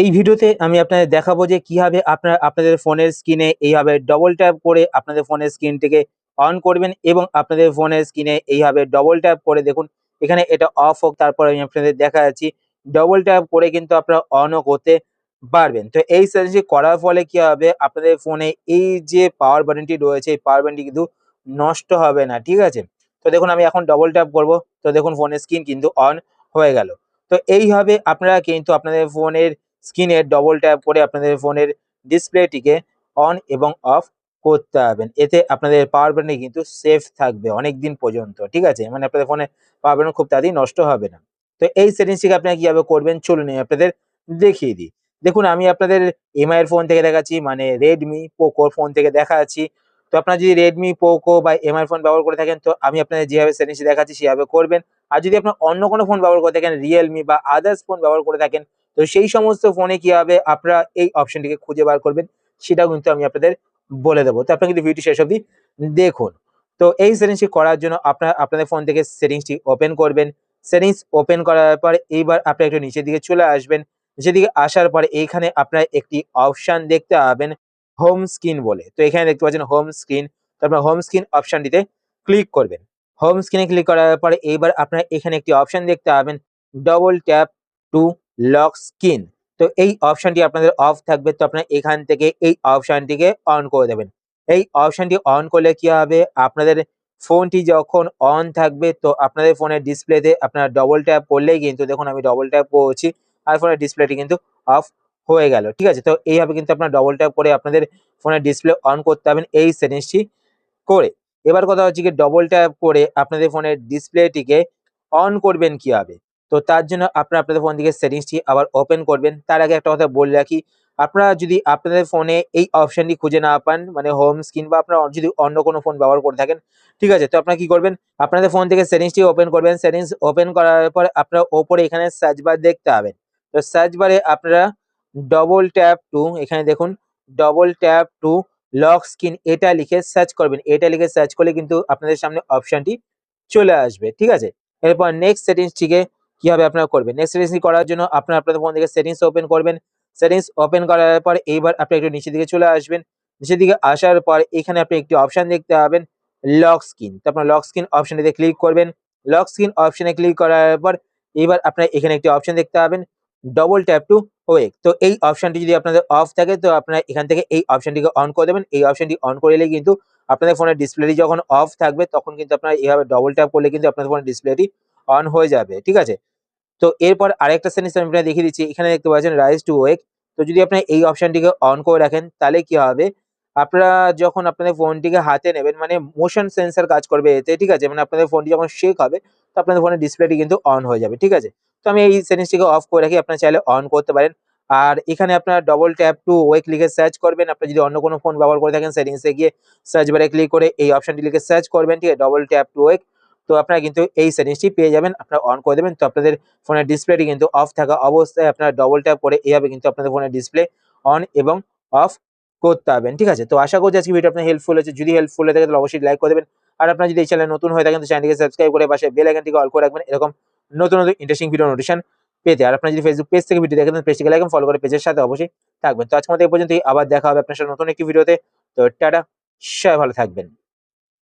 এই ভিডিওতে আমি আপনাদের দেখাবো যে কীভাবে আপনারা আপনাদের ফোনের স্ক্রিনে এইভাবে ডবল ট্যাপ করে আপনাদের ফোনের স্ক্রিনটিকে অন করবেন এবং আপনাদের ফোনের স্ক্রিনে এইভাবে ডবল ট্যাপ করে দেখুন। এখানে এটা অফ হোক, তারপর আমি আপনাদের দেখা যাচ্ছি ডবল ট্যাপ করে কিন্তু আপনারা অনও করতে পারবেন। তো এই সার্ভিসটি করার ফলে কি হবে? আপনাদের ফোনে এই যে পাওয়ার বাটনটি রয়েছে, এই পাওয়ার বাটনটি কিন্তু নষ্ট হবে না, ঠিক আছে? তো দেখুন, আমি এখন ডবল ট্যাপ করব। তো দেখুন, ফোনের স্ক্রিন কিন্তু অন হয়ে গেল। তো এইভাবে আপনারা কিন্তু আপনাদের ফোনের স্ক্রিনে ডবল ট্যাপ করে আপনাদের ফোনের ডিসপ্লেটিকে অন এবং অফ করতে হবেন এতে আপনাদের পাওয়ার ব্যান্ডে কিন্তু সেফ থাকবে অনেক দিন পর্যন্ত, ঠিক আছে? মানে আপনাদের ফোনে পাওয়ার ব্যান্ড খুব তাড়াতাড়ি নষ্ট হবে না। তো এই সেটিংসটিকে আপনারা কীভাবে করবেন চলুন আপনাদের দেখিয়ে দিই। দেখুন, আমি আপনাদের এমআই এর ফোন থেকে দেখাচ্ছি মানে রেডমি পোকোর ফোন থেকে দেখাচ্ছি। তো আপনারা যদি রেডমি পোকো বা এমআই ফোন ব্যবহার করে থাকেন, তো আমি আপনাদের যেভাবে সেটিংসটি দেখাচ্ছি সেভাবে করবেন। আর যদি আপনার অন্য কোনো ফোন ব্যবহার করে থাকেন রিয়েলমি বা আদার্স ফোন ব্যবহার করে থাকেন তো সেই সমস্ত ফোনে কি হবে আপনারা এই অপশনটিকে খুঁজে বার করবেন, সেটাও কিন্তু আমি আপনাদের বলে দেবো। তো আপনারা কিন্তু ভিডিও শেষ অবধি দেখুন। তো এই সেটিংসটি করার জন্য আপনারা, আপনাদের ফোন থেকে সেটিংসটি ওপেন করবেন। সেটিংস ওপেন করার পর এইবার আপনারা একটু নিচের দিকে চলে আসবেন। নিচের দিকে আসার পরে এইখানে আপনারা একটি অপশন দেখতে পাবেন হোম স্ক্রিন বলে। তো এখানে দেখতে পাচ্ছেন হোম স্ক্রিন তারপর হোম স্ক্রিন অপশনটিতে ক্লিক করবেন। হোম স্ক্রিনে ক্লিক করার পরে এইবার আপনারা এখানে একটি অপশন দেখতে পাবেন double tap to lock screen তো এই অপশনটি আপনাদের অফ থাকবে, তো আপনারা এখান থেকে এই অপশনটিকে অন করে দেবেন। এই অপশনটি অন করলে কি হবে? আপনাদের ফোনটি যখন অন থাকবে, তো আপনাদের ফোনের ডিসপ্লেতে আপনারা ডবল ট্যাপ করলেই কিন্তু, দেখুন আমি ডবল ট্যাপ করছি, আর ফোনের ডিসপ্লেটি কিন্তু অফ হয়ে গেল, ঠিক আছে? তো এইভাবে কিন্তু আপনার ডবল ট্যাপ করে আপনাদের ফোনের ডিসপ্লে অন করতে হবেন এই সেটিংসটি করে। এবার কথা হচ্ছে কি ডবল ট্যাপ করে আপনাদের ফোনের ডিসপ্লেটিকে অন করবেন কীভাবে তো তার জন্য আপনারা আপনাদের ফোন থেকে সেটিংসটি আবার ওপেন করবেন। তার আগে একটা কথা বলে রাখি, আপনারা যদি আপনাদের ফোনে এই অপশনটি খুঁজে না পান মানে হোম স্ক্রিন বা আপনারা যদি অন্য কোনো ফোন ব্যবহার করে থাকেন, ঠিক আছে? তো আপনারা কি করবেন? আপনাদের ফোন থেকে সেটিংসটি ওপেন করবেন। সেটিংস ওপেন করার পর আপনারা ওপরে এখানে সার্চ বার দেখতে পাবেন। তো সার্চ বারে আপনারা ডবল ট্যাপ টু এখানে দেখুন double tap to lock screen এটা লিখে সার্চ করবেন। এটা লিখে সার্চ করলে কিন্তু আপনাদের সামনে অপশনটি চলে আসবে, ঠিক আছে? এরপর নেক্সট সেটিংসটিকে কীভাবে আপনারা করবেন? নেক্সট সেটিংস করার জন্য আপনারা আপনাদের ফোন থেকে সেটিংস ওপেন করবেন। সেটিংস ওপেন করার পর এইবার আপনি একটু নিচের দিকে চলে আসবেন। নিচের দিকে আসার পর এখানে আপনি একটি অপশন দেখতে পাবেন লক স্ক্রিন তো আপনার লক স্ক্রিন অপশনটিতে ক্লিক করবেন। লক স্ক্রিন অপশনে ক্লিক করার পর এবার আপনার এখানে একটি অপশন দেখতে পাবেন ডবল ট্যাপ টু ওয়েক তো এই অপশনটি যদি আপনাদের অফ থাকে, তো আপনারা এখান থেকে এই অপশনটিকে অন করে দেবেন। এই অপশনটি অন করে দিলে কিন্তু আপনাদের ফোনের ডিসপ্লেটি যখন অফ থাকবে, তখন কিন্তু আপনারা এইভাবে ডবল ট্যাপ করলে কিন্তু আপনাদের ফোনের ডিসপ্লেটি অন হয়ে যাবে, ঠিক আছে? তো এরপর আরেকটা সেটিংস আমি আপনাদের দেখিয়ে দিচ্ছি, এখানে দেখতে পাচ্ছেন রাইজ টু ওয়েক তো যদি আপনি এই অপশনটিকে অন করে রাখেন, তাহলে কি হবে? আপনারা যখন আপনাদের ফোনটিকে হাতে নেবেন মানে মোশন সেন্সার কাজ করবে এতে, ঠিক আছে? মানে আপনাদের ফোনটি যখন শেক হবে, তো আপনাদের ফোনের ডিসপ্লেটি কিন্তু অন হয়ে যাবে, ঠিক আছে? তো আমি এই সেটিংসটিকে অফ করে রাখি, আপনারা চাইলে অন করতে পারেন। আর এখানে আপনার ডবল ট্যাপ টু ওয়েক লিখে সার্চ করবেন, আপনি যদি অন্য কোনো ফোন ব্যবহার করে থাকেন সেটিংসে গিয়ে সার্চ বারে ক্লিক করে এই অপশনটি লিখে সার্চ করবেন, ঠিক আছে? ডবল ট্যাপ টু ওয়েক তো আপনারা কিন্তু এই সেটিংসটি পেয়ে যাবেন, আপনারা অন করে দেবেন। তো আপনাদের ফোনের ডিসপ্লেটি কিন্তু অফ থাকা অবস্থায় আপনারা ডবল ট্যাপ করে এইভাবে কিন্তু আপনাদের ফোনের ডিসপ্লে অন এবং অফ করতে হবেন ঠিক আছে? তো আশা করছি আজকে ভিডিও আপনার হেল্পফুল হয়েছে। যদি হেল্পফুল হয়ে থাকে, তাহলে অবশ্যই লাইক করে দেবেন। আর আপনার যদি এই চ্যানেল নতুন হয়ে থাকেন, তো চ্যানেলটিকে সাবস্ক্রাইব করে পাশে বেল আইকনটিকে অল করে রাখবেন। এরকম নতুন নতুন ইন্টারেস্টিং ভিডিও নোটিশন পেতে। আর আপনার যদি ফেসবুক পেজ থেকে ভিডিও দেখেন পেজটিকে লাইক ফলো করে পেজের সাথে অবশ্যই থাকবেন। তো আজকের মতো এই পর্যন্তই। আবার দেখা হবে আপনার সাথে নতুন একটি ভিডিওতে তো টাটা, সবাই ভালো থাকবেন।